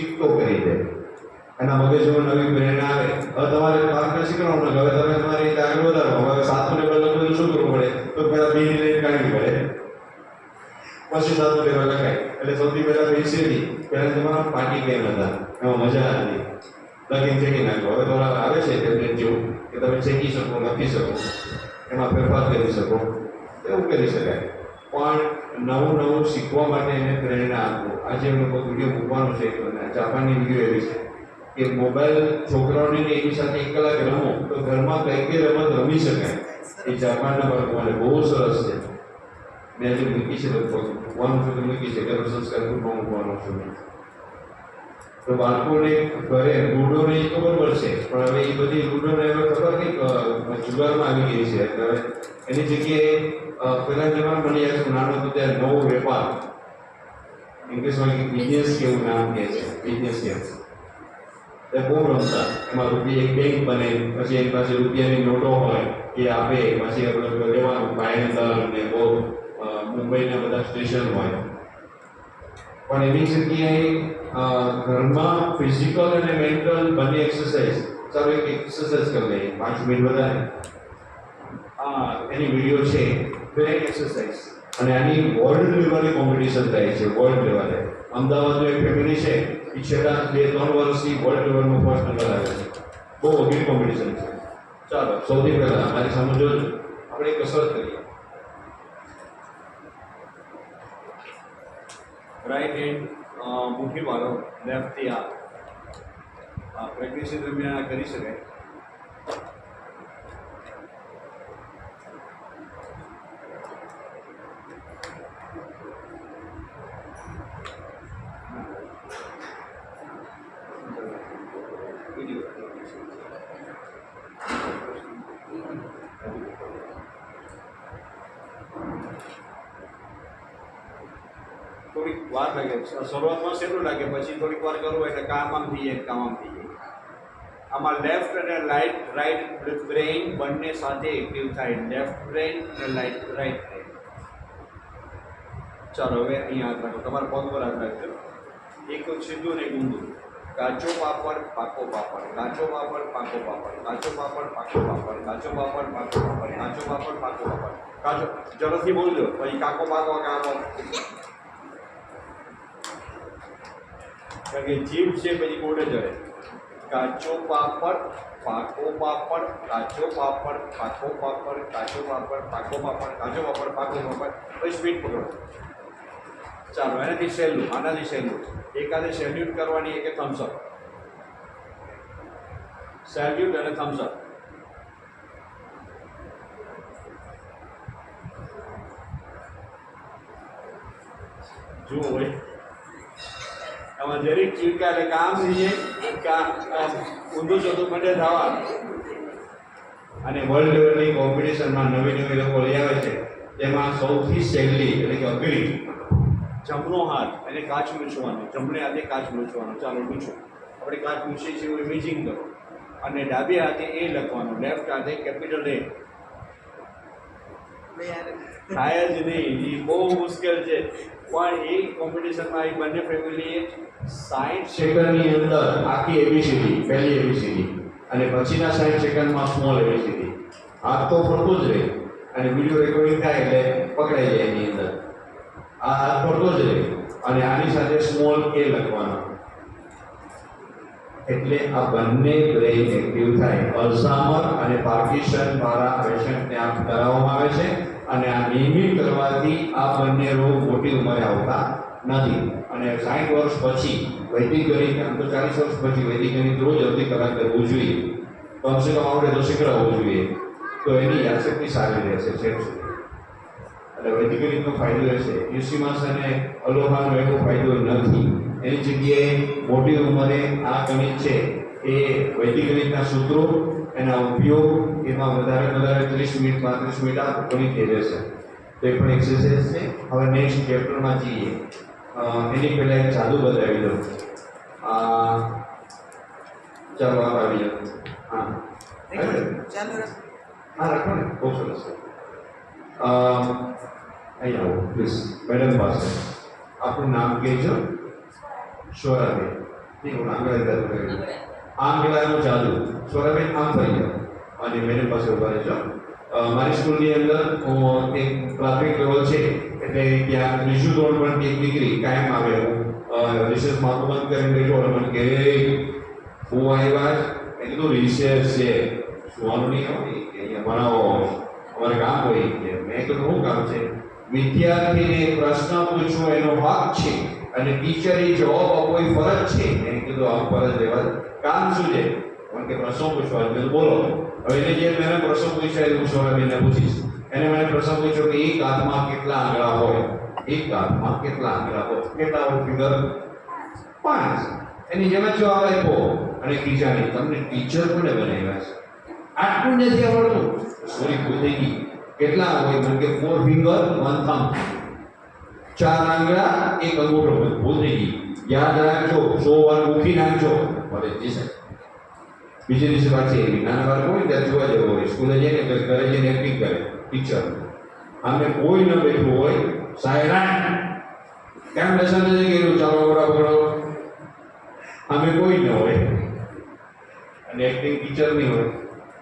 ચીપકો કરી દે. એના મગજમાં નવી પ્રેરણા આવે. હવે તમારે પાર્ટનર શીખવાનું હવે તમે તમારી રીતે આગળ વધારો. હવે સાતમું લેવલ લખવું શું કરવું પડે? તો પહેલાં બે લઈને કાઢવી પડે. પછી સાતમું લેવલ લખાય. એટલે સૌથી પહેલા બેસેલી પહેલા તમારા પાટી કેમ હતા. એમાં મજા હતી. લખીને ચેકી નાખો. હવે તમારા આવે છે ટેબ્લેટ જેવું કે તમે ચેકી શકો, લખી શકો. એમાં ફેરફાર કરી શકો. એવું કરી શકાય. પણ નવું નવું શીખવા માટે એને પ્રેરણા આપો. આજે એમ કોઈ વીડિયો મૂકવાનો છે જાપાનની વીડિયો એવી છે કે મોબાઈલ છોકરાઓને એની સાથે એક કલાક રમો, તો ઘરમાં કઈ કઈ રમત રમી શકાય. એ જાપાનના બાળકોને બહુ સરસ છે. મેં હજુ મૂકી છે લગભગ મૂકવાનું છે તો મૂકી છે. કે સંસ્કાર ગ્રુપમાં છું. તો બાળકોને ઘરે રૂઢોને એ ખબર પડશે. પણ હવે એ બધી લૂડો ને હવે ખબર કે જુગારમાં આવી ગઈ છે. હવે એની જગ્યાએ પહેલાં જમાના મને યાદ નાનો હતો ત્યારે નવો વેપાર. ઇંગ્લિશમાં બિઝનેસ કેવું નામ કહે છે બિઝનેસ કેમ એ બહુ રમતા. એમાં રૂપિયા એક બેંક બને, પછી એની પાસે રૂપિયાની નોટો હોય, એ આપે, પછી લેવાનું ભાઈંદર ને બહુ મુંબઈના બધા સ્ટેશન હોય. પણ એની જગ્યાએ ઘરમાં ફિઝિકલ અને મેન્ટલ બંને એક્સરસાઇઝ ચાલો એક એક્સરસાઇઝ કરી લઈએ, પાંચ મિનિટ વધારે. આ એની વીડિયો છે બ્રેન એક્સરસાઇઝ અને આની વર્લ્ડ લેવલે કોમ્પિટિશન થાય છે વર્લ્ડ લેવલે. અમદાવાદનું એક ફેમિલી છે, એ છેલ્લા બે, ત્રણ વર્ષથી વર્લ્ડ લેવલમાં ફર્સ્ટ નંબર આવે છે. બહુ અઘરી કોમ્પિટિશન છે. ચાલો, સૌથી પહેલાં, મારી સમજો આપણે કસરત કરીએ. રાઈટ હેન્ડ મુઠ્ઠી મારો લેફ્ટથી આ પ્રેગ્નન્સી દરમિયાન કરી શકાય થોડીક વાર લાગે શરૂઆતમાં સહેલું લાગે, પછી થોડીક વાર કરવું એટલે કામ આમ થઈ જાય, કામ આમ થઈ જાય. આમાં લેફ્ટ અને લાઇટ રાઈટ બ્રેઇન બંને સાથે એક્ટિવ થાય. લેફ્ટ બ્રેઇન અને લાઇટ રાઇટ બ્રેઇન ચાલો, હવે અહીંયા હાથ રાખો. તમારા પગ પર હાથ રાખજો. એક સીધું ને ગુંદું કાચો પાપડ, પાકો પાપડ. કાચો પાપડ, પાકો પાપડ. કાચો પાપડ, પાકો પાપડ. કાચો પાપડ, પાકો પાપડ. કાચો પાપડ, પાકો પાપડ. કાચો ઝડપથી બોલજો. પછી કાકો પાકો, કાકો. કારણ કે જીભ છે પછી જ ચડે કાચો પાપડ, પાકો પાપડ, કાચો પાપડ, પાકો પાપડ, કાચો પાપડ, પાકો પાપડ, કાચો પાપડ, પાકો પાપડ. પછી સ્પીડ પકડો. ચાલો, એનાથી સહેલું આનાથી સહેલું એકાદે સેલ્યુટ કરવાની એક થમ્સઅપ સેલ્યુટ અને થમ્સઅપ જુઓ ભાઈ. આમાં જરીક ચીડકા એટલે કામ થઈ જાય ઊંધું ચોથું મંડે થવા. અને વર્લ્ડ લેવલની કોમ્પિટિશનમાં નવી નવી લોકો લઈ આવે છે તેમાં સૌથી સહેલી એટલે કે અઘરી જમણો હાથ એને કાચ લૂછવાનો જમણે હાથે કાચ લૂછવાનો ચાલો લૂછો આપણે કાચ લૂછીએ છીએ એવું ઇમેજિંગ કરો. અને ડાબી હાથે એ લખવાનું લેફ્ટ હાથે કેપિટલ એ થાય જ નહીં, એ બહુ મુશ્કેલ છે. પણ એ કોમ્પિટિશનમાં એ બંને ફેમિલીએ સાઠ સેકન્ડની અંદર આખી એબીસીડી પહેલી એબીસીડી અને પછીના સાઈઠ સેકન્ડમાં સ્મોલ એબીસીડી હાથ તો ફરતો જ રહે. અને વીડિયો રેકોર્ડિંગ થાય એટલે પકડાઈ જાય એની અંદર. આ હાથ ફરતો જ રહે. અને આની સાથે સ્મોલ એ લખવાનો. એટલે આ બંને બ્રેઇન એક્ટિવ થાય. અલ્ઝામર અને પાર્કિશન દ્વારા પેશન્ટને આમ કરાવવામાં આવે છે. અને આ નિયમિત કરવાથી આ બંને રોગ મોટી ઉંમરે આવતા નથી. અને સાઠ વર્ષ પછી વૈદિક ગણિત, આમ તો ચાલીસ વર્ષ પછી વૈદિક ગણિત રોજ અડધી કરવું જોઈએ. કમસે કમ આવડે તો શીખડાવવું જોઈએ. તો એની યાદશક્તિ સારી રહેશે, છેક સુધી. એટલે વૈદિક ગણિતનો ફાયદો રહેશે યુસીમાસ અને અલોહાનો એવો ફાયદો નથી. એની જગ્યાએ મોટી ઉંમરે આ ગણિત છે એ વૈદિક ગણિતના સૂત્રો એના ઉપયોગ એમાં વધારે વધારે ત્રીસ મિનિટ, પાંત્રીસ મિનિટ આ ગણિત થઈ જશે તો એ પણ એક્સરસાઇઝ છે. હવે નેક્સ્ટ ચેપ્ટરમાં જઈએ. એની પહેલાં જાદુ બતાવી દઉં. જવાબ ચાલો આવી જાઓ. હા. ચાલુ હા રાખો ને. બહુ સરસ. અહીં આવો પ્લીઝ મેડમ પાસે. આપણું નામ કહેજો શોરાબેન નહીં હું આંગળા આંગળાનું. જાદુ સ્વરાબેન આમ થઈ જાઓ. અને મેડમ પાસે ઊભા રહેજો મારી સ્કૂલની અંદર એક પ્રાથમિક લેવલ છે, એટલે ત્યાં ત્રીજું ધોરણ પણ એક દીકરી કાયમ આવે. હું આંખો બંધ કરીને બેઠો અને મને કહે હું આવ્યા એ કીધું રિસર્ચ છે. સુવાનું નહીં કે અહીંયા ભણાવો. અમારે કામ હોય. કે મેં કીધું શું કામ છે? વિદ્યાર્થીને પ્રશ્ન પૂછવો એનો હક છે અને ટીચરે જવાબ આપવો એ ફરજ છે? મેં કીધું આ ફરજ લેવા કામ શું છે? મને કે પ્રશ્નો પૂછવા બોલો. હવે એને જે મેં પ્રશ્ન પૂછાય હું સોનાબેનને પૂછીશ. એને મને પ્રશ્ન પૂછ્યો કે એક હાથમાં કેટલા આંગળા હોય? એક હાથમાં કેટલા આંગળા હોય? કેટલા હોય ફિગર? પાંચ. એની જેમ જ જવાબ આપ્યો. અને બીજાની તમને ટીચર કોને બનાવ્યા છે? આટલું નથી આવડતું. સોરી, ભૂલ થઈ ગઈ. કેટલા હોય? મને કે ફોર ફિંગર વન થમ્બ ચાર આંગળા, એક અંગૂઠો. ભૂલ થઈ ગઈ. યાદ રાખજો. સો વાર મૂકી નાખજો. ભલે જશે બીજે દિવસે પાછી એવી નાના બાળકો હોય ત્યાં જોવા જવું હોય. સ્કૂલે જઈને ઘરે જઈને એક્ટિંગ કરે પિક્ચર આમે કોઈ ન બેઠું હોય સાયરાન કેમ લેસન નથી કર્યું ચાલો બડા પકડો આમે કોઈ ન હોય. અને એક્ટિંગ ટીચર નહીં હોય.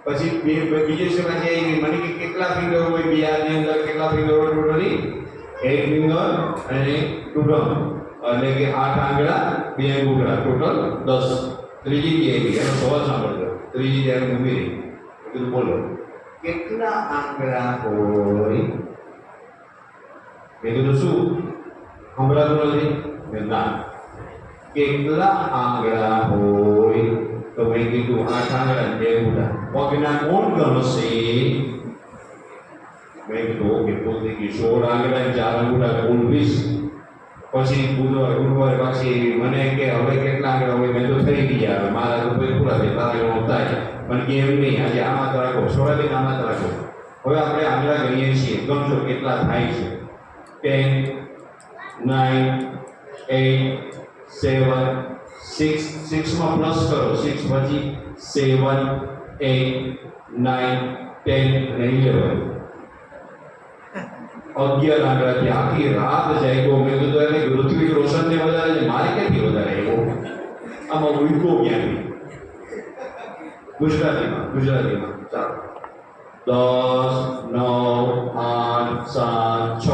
પછી બે- બીજે દિવસે પાછી આવી મને કે કેટલા ફિંગર હોય બિહારની અંદર કેટલા ફિંગર હોય ટોટલી? એક ફિંગર અને ટુ થમ્બ એટલે કે આઠ આંગળા, બે અંગૂઠા ટોટલ દસ. ત્રીજી કે આવી એનો સવાલ સાંભળજો. ત્રીજી ત્યારે ઊભી રહી મેં કીધું બોલો કેટલા આંગળા હોય મેં કીધું શું સંભળાતું નથી મેં ના કેટલા આંગળા હોય તો મેં કીધું આઠ આંગળા ને બે અંગૂઠા પગના કોણ ગણશે મેં કીધું પછી બુધવાર ગુરુવાર પાછી મને કે, હવે કેટલા આગળ હોય મેં તો થઈ ગયા, હવે મારા કોઈ પૂરા થાય તારા એનો થાય પણ કે એમ નહીં, આજે આમાં તો રાખો સોળાબેન આમાં તો રાખો. હવે આપણે આંગળા ગણીએ છીએ ગમશો કેટલા થાય છે. Ten nine eight seven six સિક્સમાં plus કરો સિક્સ પછી સેવન એટ નાઇન ટેન અને ઇલેવન અગિયાર આંકડાથી આખી રાત તો મેં કીધું એને ઋત્વિક રોશનને વધારે છે, મારે ક્યાંથી વધારે એવો? આમાં ઉઈકો ક્યાંથી? ગુજરાતીમાં ગુજરાતીમાં. ચાલો. દસ, નવ, આઠ, સાત, છ.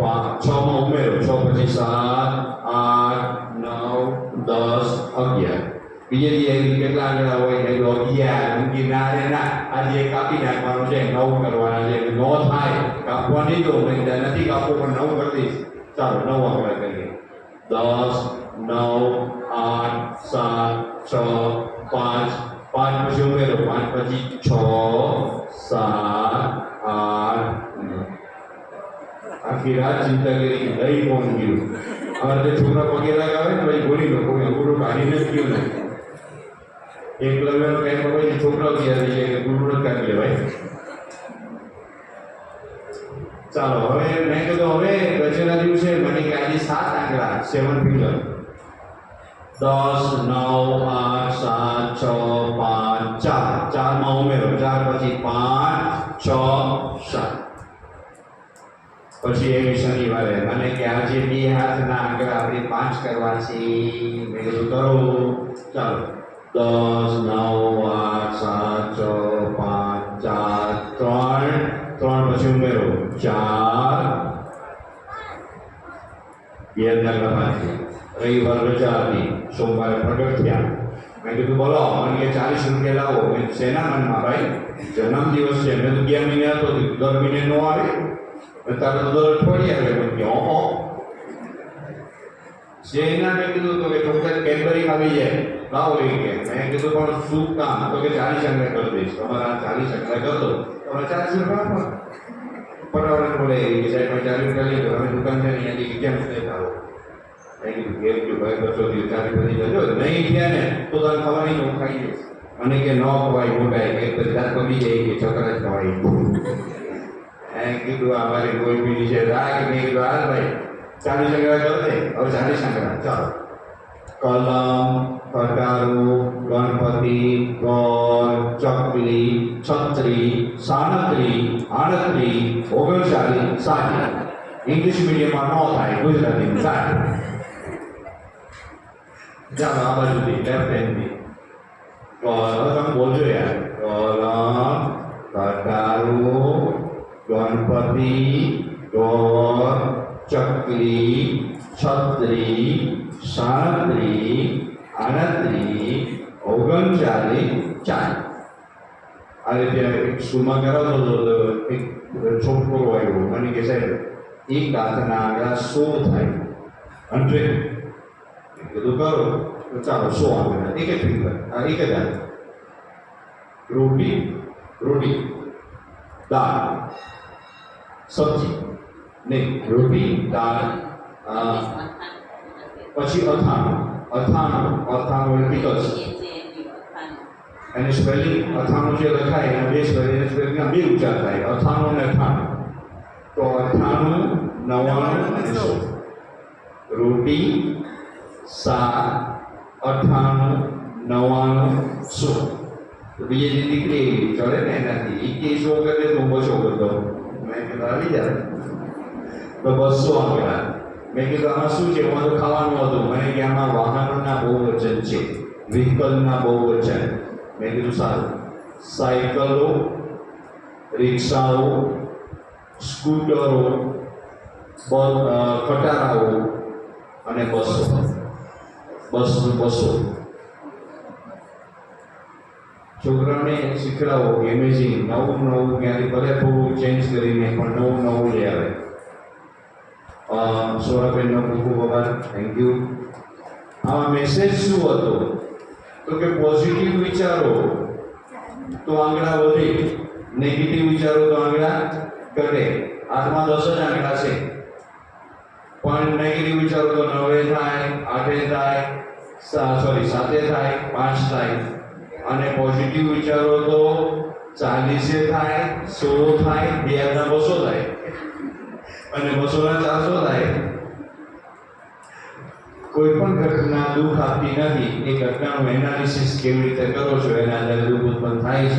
પાંચ છમાં ઉમેરો, છ પછી સાત. એવી કેટલા આંકડા હોય એ તો અગિયાર ઊંઘી ના રે ના આજે કાપી નાખવાનું છે નવ કરવાના છે નો થાય કાપવા નહીં દો કીધું નથી કાપવું પણ નવ કરી દઈશ ચાલો નવ આંકડા કરીએ દસ નવ આઠ સાત છ પાંચ પાંચ પછી ઉમેરો પાંચ પછી છ સાત આઠ આખી રાત ચિંતા કરી દહીં કોણ ગયું. અમારે છોકરા પગે લગાવે ને પછી બોલી લો, કોઈ અંગૂઠો કાઢીને જ ગયું ને. એકલવ્યનો કઈ હોય છોકરાઓ તૈયાર થઈ જાય કે ગુરુ જ લેવાય ચાલો હવે મેં કીધું હવે રચના દિવસે મને કે આજે સાત આંકડા સેવન ફિંગર દસ નવ આઠ સાત છ પાંચ ચાર ચારમાં ઉમેરો ચાર પછી પાંચ છ સાત પછી એવી શનિવારે મને કે આજે બે હાથના આંકડા આપણે પાંચ કરવા છે મેં કીધું કરો ચાલો. દસ, નવ, આઠ, સાત છ પાંચ, ચાર, ત્રણ. ત્રણ પછી ઉમેરો. ચાર. હજાર રવિવાર રજા હતી સોમવારે પ્રગટ થયા. મેં કીધું, બોલો, મને કે ચાલીસ રૂપિયા લાવો. મેં શેના મનમાં ભાઈ? જન્મદિવસ છે. મેં તો ગયા મહિને હતો. દર મહિને નો આવે. તારે તો દર અઠવાડિયે આવે. મેં કે હો શેના? મેં કીધું, તો કે ચોકલેટ આવી જાય લાવો લઈ ગયા મેં કીધું પણ શું કામ? તો કે ચાલીસ અંગડા કરી દઈશ. તમારા ચાલીસ અંગડા કરી દો. તમારે ચાલીસ રૂપિયા પટાવડે બોલે કે સાહેબ, મેં ચાલીસ રૂપિયા લઈ અમે દુકાન છે ને અહીંયાથી કેમ લેતા આવો. કીધું ભાઈ, બસો ચાલીસ બધી નહીં થયા ને, તો તારે ખવાની હું ખાઈ જઈશ કે ન ખવાય, મોટાય કે દાંત પડી જાય કે છોકરા જ કીધું, આ મારી કોઈ બીજી છે. રાગ મેં કીધું ભાઈ, ચાલીસ અંગડા કરી અંગડા ચાલો. કલમ કટારો ગણપતિ ગોળ ચકલી છત્રી સાડત્રી આડત્રી ઓગણચાલીસ સાઠ ઇંગ્લિશ મીડિયમમાં ન થાય ગુજરાતીમાં સાઠ ચાલો આ બાજુથી લેફ્ટ હેન્ડથી કલમ તમે બોલજો યાર કલમ કટારો ગણપતિ ઢોર ચકલી છત્રી સાડત્રી આડત્રી ઓગણચાલીસ ચાર આ રીતે સ્કૂલમાં કરાવતો હતો, તો એક છોકરો આવ્યો. મને કે સાહેબ, એક દાંતના આગળ સો થાય. હંડ્રેડ બધું કરો ચાલો સો આગળ એક જ ફિંગર આ એક જ હાથ. રોટી રોટી. દાળ. સબ્જી. નહીં, રોટી, દાળ પછી અથાણું. અથાણું. અથાણું એટલે પિકલ્સ અને સ્પેલિંગ અથાણું જે લખાય એના બે સ્પેલિંગ સ્પેલિંગના બે ઉચ્ચાર થાય. અથાણું અને અઠાણું તો અથાણું નવ્વાણું રોટી સા અઠાણું નવ્વાણું સો. તો બીજી જે દીકરી એવી ચડે ને એનાથી એ કે સો કરે તો હું બસો કરતો મેં કીધું આવી જાય. તો બસો આંકડા મેં કીધું, આમાં શું છે? મારું ખાવાનું હતું. મને કે, આમાં બહુ વચન છે. વ્હીકલના બહુ વચન મેં કીધું, સારું. સાયકલો રિક્ષાઓ, સ્કૂટરો કટારાઓ અને બસો. બસ બસો. છોકરાને શીખડાવો એમેઝિંગ નવું નવું ક્યાંથી ભલે થોડું ચેન્જ કરીને પણ નવું નવું લઈ આવે અ, સૌરભબેનનો ખૂબ ખૂબ આભાર. થેન્ક યુ આમાં મેસેજ શું હતો? તો કે પોઝિટિવ વિચારો તો આંકડા વધે નેગેટિવ વિચારો તો આંકડા ઘટે. આઠમાં દસ જ આંકડા છે. પણ નેગેટિવ વિચારો તો નવે થાય આઠે થાય સોરી સાતે થાય પાંચ થાય. અને પોઝિટિવ વિચારો તો ચાલીસે થાય સોળ થાય બે હજાર બસો થાય. અને બસો ના ચારસો થાય. કોઈ પણ ઘટના દુઃખ આપતી નથી. એ ઘટનાનું એનાલિસિસ કેવી રીતે કરો છો? એના અંદર દુઃખ ઉત્પન્ન થાય છે.